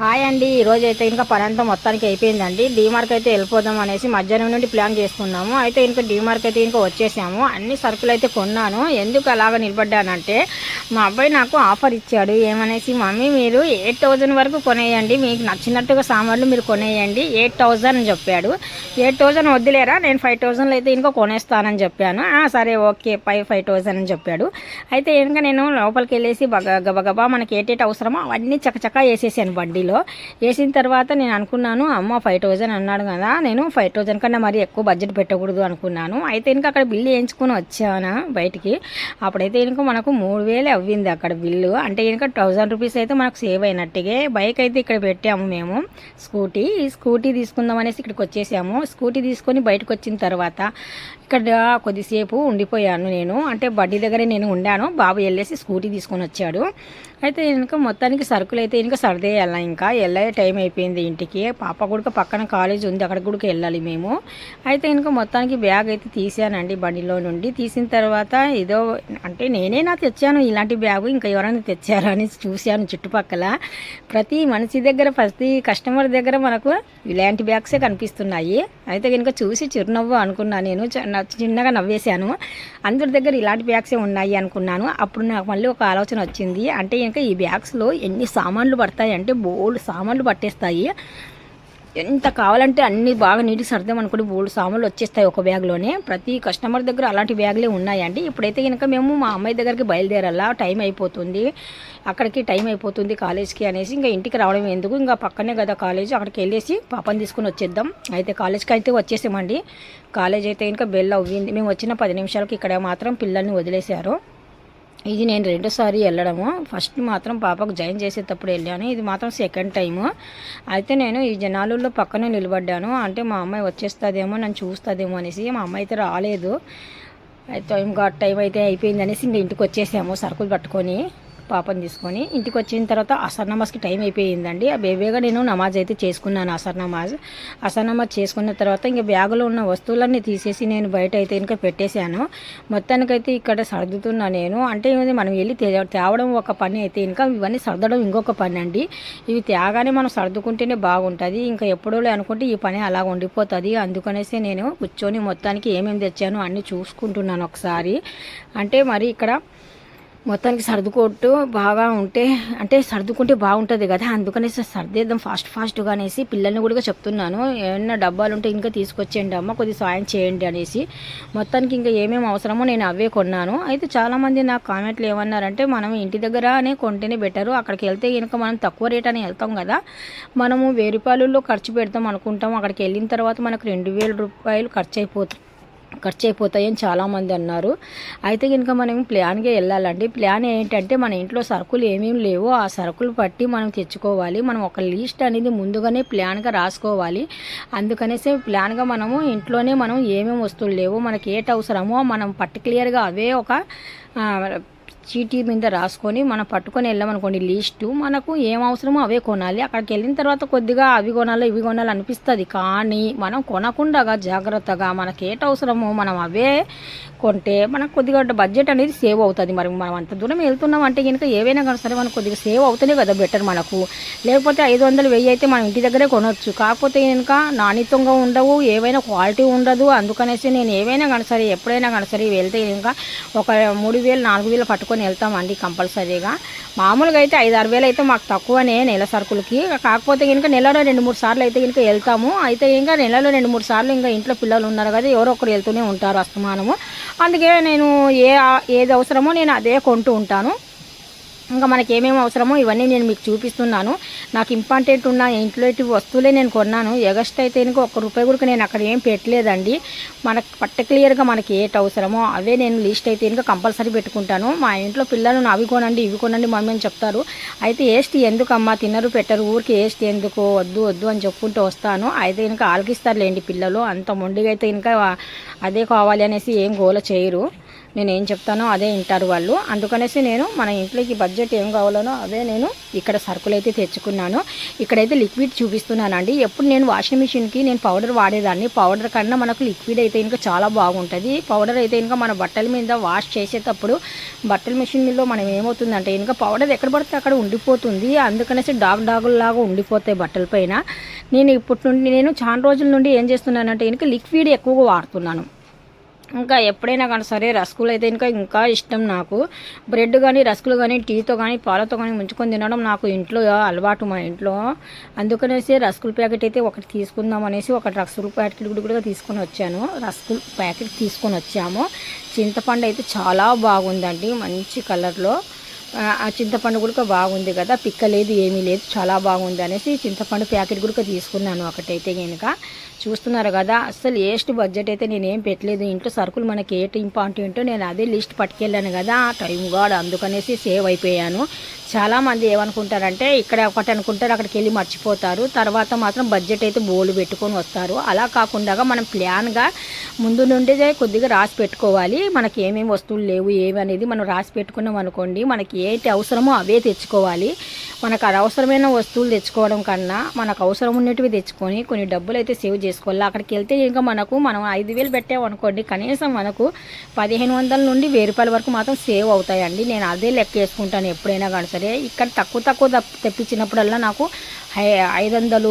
Hi అండి. ఈరోజు అయితే ఇంకా పని అంతా మొత్తానికి అయిపోయిందండి. డీమార్క్ అయితే వెళ్ళిపోదాం అనేసి మధ్యాహ్నం నుండి ప్లాన్ చేసుకున్నాము అయితే ఇంకా డీమార్క్ అయితే ఇంకా వచ్చేసాము. అన్ని సరుకులు అయితే కొన్నాను. ఎందుకు అలాగ నిలబడ్డానంటే మా అబ్బాయి నాకు ఆఫర్ ఇచ్చాడు. ఏమనేసి మమ్మీ మీరు ఎయిట్ థౌజండ్ వరకు కొనేయండి. మీకు నచ్చినట్టుగా సామాన్లు మీరు కొనేయండి. ఎయిట్ థౌజండ్ అని చెప్పాడు. ఎయిట్ థౌజండ్ వద్దులేరా? నేను ఫైవ్ థౌజండ్లో అయితే ఇంకా కొనేస్తానని చెప్పాను. సరే ఓకే ఫైవ్ ఫైవ్ థౌజండ్ అని చెప్పాడు. అయితే ఇంకా నేను లోపలికి వెళ్ళేసి గబగబా మనకి ఏటేటి అవసరమో అవన్నీ చకచకా వేసేసాను బండిలో. వేసిన తర్వాత నేను అనుకున్నాను అమ్మ ఫైవ్ థౌజండ్ అన్నాడు కదా నేను ఫైవ్ థౌజండ్ కన్నా మరి ఎక్కువ బడ్జెట్ పెట్టకూడదు అనుకున్నాను. అయితే ఇంకా అక్కడ బిల్లు వేయించుకొని వచ్చాను బయటికి. అప్పుడైతే ఇంకా మనకు మూడు వేలు అవ్వింది అక్కడ బిల్లు. అంటే ఇంకా థౌజండ్ రూపీస్ అయితే మనకు సేవ్ అయినట్టుగా. బైక్ అయితే ఇక్కడ పెట్టాము మేము స్కూటీ. ఈ స్కూటీ తీసుకుందాం అనేసి ఇక్కడికి వచ్చేసాము. స్కూటీ తీసుకొని బయటకు వచ్చిన తర్వాత ఇక్కడ కొద్దిసేపు ఉండిపోయాను నేను. అంటే బడ్డీ దగ్గరే నేను ఉండాను. బాబు వెళ్ళేసి స్కూటీ తీసుకొని వచ్చాడు. అయితే ఇంకా మొత్తానికి సరుకులు అయితే ఇంకా వెళ్ళాం ఇంకా? వెళ్ళే టైం అయిపోయింది ఇంటికి. పాప కూడా పక్కన కాలేజ్ ఉంది అక్కడ కూడా వెళ్ళాలి మేము. అయితే ఇంకా మొత్తానికి బ్యాగ్ అయితే తీసానండి బండిలో నుండి. తీసిన తర్వాత ఏదో అంటే నేనే నా తెచ్చాను ఇలాంటి బ్యాగు ఇంకా ఎవరైనా తెచ్చారా అని చూశాను చుట్టుపక్కల. ప్రతి మనిషి దగ్గర ప్రతి కస్టమర్ దగ్గర మనకు ఇలాంటి బ్యాగ్సే కనిపిస్తున్నాయి. అయితే కనుక చూసి చిరునవ్వు అనుకున్నాను నేను చ- చిన్నగా నవ్వేశాను. అందరి దగ్గర ఇలాంటి బ్యాగ్సే ఉన్నాయి అనుకున్నాను. అప్పుడు నాకు మళ్ళీ ఒక ఆలోచన వచ్చింది. అంటే ఇంకా ఈ బ్యాగ్స్లో ఎన్ని సామాన్లు పడతాయి అంటే బోల్డ్ సామాన్లు పట్టేస్తాయి. ఎంత కావాలంటే అన్ని బాగా నీటికి సర్దాం అనుకోండి బోల్డ్ సామాన్లు వచ్చేస్తాయి ఒక బ్యాగ్లోనే ప్రతి కస్టమర్ దగ్గర అలాంటి బ్యాగ్లే ఉన్నాయండి. ఇప్పుడైతే కనుక మేము మా అమ్మాయి దగ్గరికి బయలుదేరాలా టైం అయిపోతుంది. అక్కడికి టైం అయిపోతుంది కాలేజ్కి అనేసి ఇంకా ఇంటికి రావడం ఎందుకు? ఇంకా పక్కనే కదా కాలేజ్ అక్కడికి వెళ్ళేసి పాపని తీసుకుని వచ్చేద్దాం. అయితే కాలేజ్కి అయితే వచ్చేసామండి. కాలేజ్ అయితే ఇంకా బెల్ అవ్వింది. మేము వచ్చిన పది నిమిషాలకి ఇక్కడ మాత్రం పిల్లల్ని వదిలేశారు. ఇది నేను రెండోసారి వెళ్ళడము. ఫస్ట్ మాత్రం పాపకు జాయిన్ చేసేటప్పుడు వెళ్ళాను. ఇది మాత్రం సెకండ్ టైము. అయితే నేను ఈ జనాలలో పక్కనే నిలబడ్డాను. అంటే మా అమ్మాయి వచ్చేస్తుందేమో నన్ను చూస్తుందేమో అనేసి మా అమ్మాయి అయితే రాలేదు. అయితే ఇంకా టైం అయితే అయిపోయింది అనేసి ఇంకా ఇంటికి వచ్చేసాము సరుకులు పట్టుకొని. పాపను తీసుకొని ఇంటికి వచ్చిన తర్వాత అసర్ నమాజ్కి టైం అయిపోయిందండి. ఆ బేబీగా నేను నమాజ్ అయితే చేసుకున్నాను అసర్ నమాజ్. అసర్ నమాజ్ చేసుకున్న తర్వాత ఇంకా బ్యాగులో ఉన్న వస్తువులన్నీ తీసేసి నేను బయట అయితే ఇంకా పెట్టేశాను. మొత్తానికైతే ఇక్కడ సర్దుతున్నా నేను. అంటే మనం వెళ్ళి తేవడం ఒక పని అయితే ఇంకా ఇవన్నీ సర్దడం ఇంకొక పని అండి ఇవి తేగానే మనం సర్దుకుంటేనే బాగుంటుంది. ఇంకా ఎప్పుడో అనుకుంటే ఈ పని అలా ఉండిపోతుంది. అందుకనేసి నేను కూర్చొని మొత్తానికి ఏమేమి తెచ్చాను అన్నీ చూసుకుంటున్నాను ఒకసారి. అంటే మరి ఇక్కడ మొత్తానికి సర్దుకోట్టు బాగా ఉంటే అంటే సర్దుకుంటే బాగుంటుంది కదా అందుకనేసి సర్దేద్దాం ఫాస్ట్ ఫాస్ట్గా అనేసి పిల్లల్ని కూడా చెప్తున్నాను. ఏమన్నా డబ్బాలు ఉంటే ఇంకా తీసుకొచ్చేయండి అమ్మ కొద్ది సాయం చేయండి అనేసి. మొత్తానికి ఇంకా ఏమేమి అవసరమో నేను అవే కొన్నాను. అయితే చాలామంది నాకు కామెంట్లు ఏమన్నారంటే మనం ఇంటి దగ్గరనే కొంటేనే బెటరు అక్కడికి వెళ్తే కనుక మనం తక్కువ రేట్ అని వెళ్తాం కదా. మనము వెయ్యి రూపాయలలో ఖర్చు పెడతాం అనుకుంటాం అక్కడికి వెళ్ళిన తర్వాత మనకు రెండు వేల రూపాయలు ఖర్చు అయిపోతుంది. ఖర్చు అయిపోతాయని చాలామంది అన్నారు. అయితే కనుక మనం ప్లాన్గా వెళ్ళాలండి. ప్లాన్ ఏంటంటే మన ఇంట్లో సరుకులు ఏమేమి లేవో ఆ సరుకులు పట్టి మనం తెచ్చుకోవాలి. మనం ఒక లిస్ట్ అనేది ముందుగానే ప్లాన్గా రాసుకోవాలి. అందుకనేసి ప్లాన్గా మనము ఇంట్లోనే మనం ఏమేమి వస్తువులు లేవో మనకి ఏటి అవసరమో మనం పర్టికులర్గా అవే ఒక చీటీ మీద రాసుకొని మనం పట్టుకొని వెళ్ళామనుకోండి లిస్టు మనకు ఏం అవసరమో అవే కొనాలి. అక్కడికి వెళ్ళిన తర్వాత కొద్దిగా అవి కొనాలి ఇవి కొనాలి అనిపిస్తుంది. కానీ మనం కొనకుండా జాగ్రత్తగా మనకి ఏట అవసరమో మనం అవే కొంటే మనకు కొద్దిగా బడ్జెట్ అనేది సేవ్ అవుతుంది. మరి మనం అంత దూరం వెళ్తున్నాం అంటే కనుక ఏవైనా కానీ సరే మనకు కొద్దిగా సేవ్ అవుతూనే కదా బెటర్ మనకు. లేకపోతే ఐదు వందలు వెయ్యి అయితే మనం ఇంటి దగ్గరే కొనవచ్చు కాకపోతే కనుక నాణ్యతంగా ఉండవు ఏవైనా క్వాలిటీ ఉండదు. అందుకనేసి నేను ఏవైనా కానీ సరే ఎప్పుడైనా కానీ సరే వెళ్తే కనుక ఒక మూడు వేలు నాలుగు వేలు పట్టుకొని వెళ్తామండి కంపల్సరీగా. మామూలుగా అయితే ఐదు ఆరు వేలు అయితే మాకు తక్కువనే నెల సరుకులకి. కాకపోతే కనుక నెలలో రెండు మూడు సార్లు అయితే కనుక వెళ్తాము. అయితే ఇంకా నెలలో రెండు మూడు సార్లు ఇంకా ఇంట్లో పిల్లలు ఉన్నారు కదా ఎవరో ఒకరు వెళ్తూనే ఉంటారు అస్తమానము. అందుకే నేను ఏ ఏది అవసరమో నేను అదే కొంటూ ఉంటాను. ఇంకా మనకి ఏమేమి అవసరమో ఇవన్నీ నేను మీకు చూపిస్తున్నాను. నాకు ఇంపార్టెంట్ ఉన్న ఇంట్లో వస్తువులే నేను కొన్నాను. ఎగస్ట్ అయితే ఇంకా ఒక్క రూపాయి కూడా నేను అక్కడ ఏం పెట్టలేదండి. మనకు పర్టికులర్గా మనకి ఏటి అవసరమో అవే నేను లిస్ట్ అయితే ఇంకా కంపల్సరీ పెట్టుకుంటాను. మా ఇంట్లో పిల్లలు అవి కొనండి ఇవి కొనండి మమ్మీ అని చెప్తారు. అయితే ఏస్ట్ ఎందుకమ్మా? తినరు పెట్టరు. ఊరికి ఏస్ట్ ఎందుకు? వద్దు వద్దు అని చెప్పుకుంటూ వస్తాను. అయితే ఇంకా ఆలకిస్తారులేండి పిల్లలు. అంత మొండిగా అయితే ఇంకా అదే కావాలి అనేసి ఏం గోల చేయరు. నేను ఏం చెప్తానో అదే వింటారు వాళ్ళు. అందుకనేసి నేను మన ఇంట్లోకి బడ్జెట్ ఏం కావాలనో అదే నేను ఇక్కడ సరుకులు అయితే తెచ్చుకున్నాను. ఇక్కడైతే లిక్విడ్ చూపిస్తున్నానండి. ఎప్పుడు నేను వాషింగ్ మిషన్కి నేను పౌడర్ వాడేదాన్ని. పౌడర్ కన్నా మనకు లిక్విడ్ అయితే ఇంకా చాలా బాగుంటుంది. పౌడర్ అయితే ఇంకా మన బట్టల మీద వాష్ చేసేటప్పుడు బట్టల మిషన్ మీలో మనం ఏమవుతుందంటే ఇంకా పౌడర్ ఎక్కడ పడితే అక్కడ ఉండిపోతుంది. అందుకనేసి డాగ్ డాగుల్లాగా ఉండిపోతాయి బట్టల పైన. నేను ఇప్పటి నుండి నేను చాలా రోజుల నుండి ఏం చేస్తున్నానంటే ఇంకా లిక్విడ్ ఎక్కువగా వాడుతున్నాను. ఇంకా ఎప్పుడైనా కానీ సరే రస్కులు అయితే ఇంకా ఇంకా ఇష్టం నాకు. బ్రెడ్ కానీ రస్కులు కానీ టీతో కానీ పాలతో కానీ ముంచుకొని తినడం నాకు ఇంట్లో అలవాటు మా ఇంట్లో. అందుకనేసి రస్కుల ప్యాకెట్ అయితే ఒకటి తీసుకుందాం అనేసి ఒక రస్కుల ప్యాకెట్ కూడా తీసుకొని వచ్చాను. రస్కుల ప్యాకెట్ తీసుకొని వచ్చాము. చింతపండు అయితే చాలా బాగుందండి మంచి కలర్లో. ఆ, చింతపండు కూడా బాగుంది కదా పిక్క లేదు ఏమీ లేదు చాలా బాగుంది అనేసి చింతపండు ప్యాకెట్ కూడా తీసుకున్నాను ఒకటైతే కనుక చూస్తున్నారు కదా అసలు ఏస్ట్ బడ్జెట్ అయితే నేను ఏం పెట్టలేదు. ఇంట్లో సరుకులు మనకి ఏటి ఇంపార్టెంటో నేను అదే లిస్ట్ పట్టుకెళ్ళాను కదా టైం కూడా అందుకనేసి సేవ్ అయిపోయాను. చాలామంది ఏమనుకుంటారంటే ఇక్కడ ఒకటి అనుకుంటారు అక్కడికి వెళ్ళి మర్చిపోతారు. తర్వాత మాత్రం బడ్జెట్ అయితే బోర్డు పెట్టుకొని వస్తారు. అలా కాకుండా మనం ప్లాన్గా ముందు నుండే కొద్దిగా రాసి పెట్టుకోవాలి. మనకి ఏమేమి వస్తువులు లేవు ఏవి అనేది మనం రాసి పెట్టుకున్నాం అనుకోండి మనకి ఏంటి అవసరమో అవే తెచ్చుకోవాలి. మనకు అనవసరమైన వస్తువులు తెచ్చుకోవడం కన్నా మనకు అవసరం ఉన్నటివి తెచ్చుకొని కొన్ని డబ్బులు అయితే సేవ్ చేసుకోవాలి. అక్కడికి వెళ్తే ఇంకా మనకు మనం ఐదు వేలు పెట్టామనుకోండి కనీసం మనకు పదిహేను వందల నుండి వెయ్యి రూపాయల వరకు మాత్రం సేవ్ అవుతాయండి. నేను అదే లెక్క వేసుకుంటాను ఎప్పుడైనా కానీ సరే ఇక్కడ తక్కువ తక్కువ తెప్పించినప్పుడల్లా నాకు ఐదు వందలు